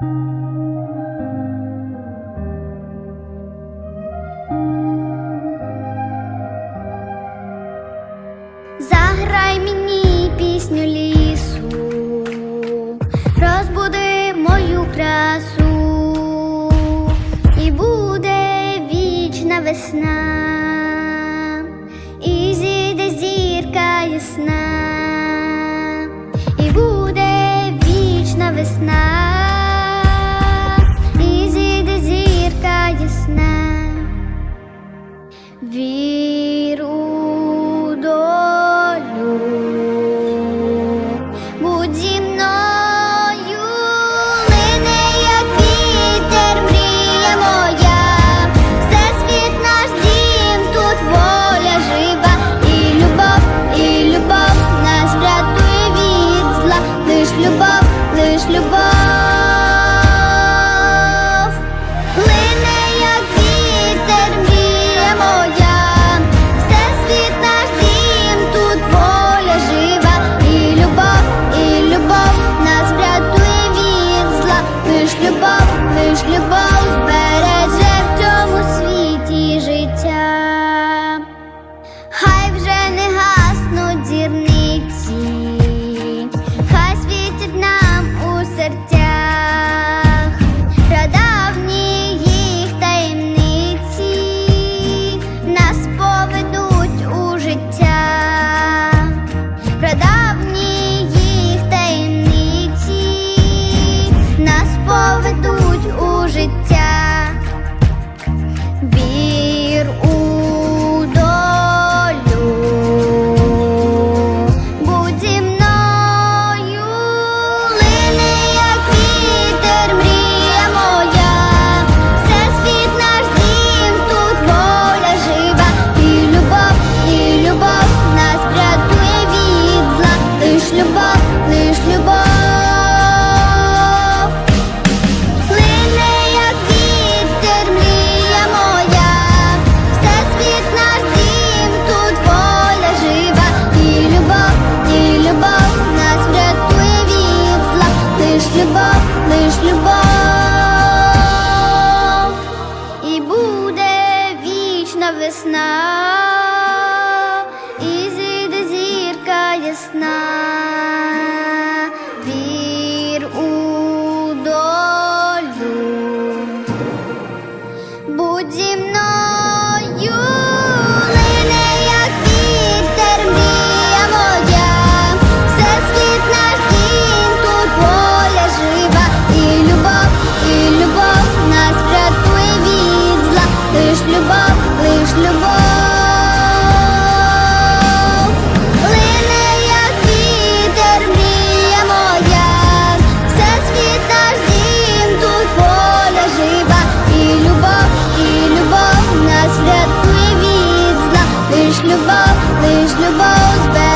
Заграй мені пісню лісу, розбуди мою красу, і буде вічна весна. vi любов, лиш любов. любов, лиш любов, і буде вічна весна, і зійде зірка ясна, вір у долю, будь зі мною. любов, лине, як вітер, мрія моя, все світ наш дім, воля жива, і любов, і любов нас рятує від зла, лиш любов, лиш любов.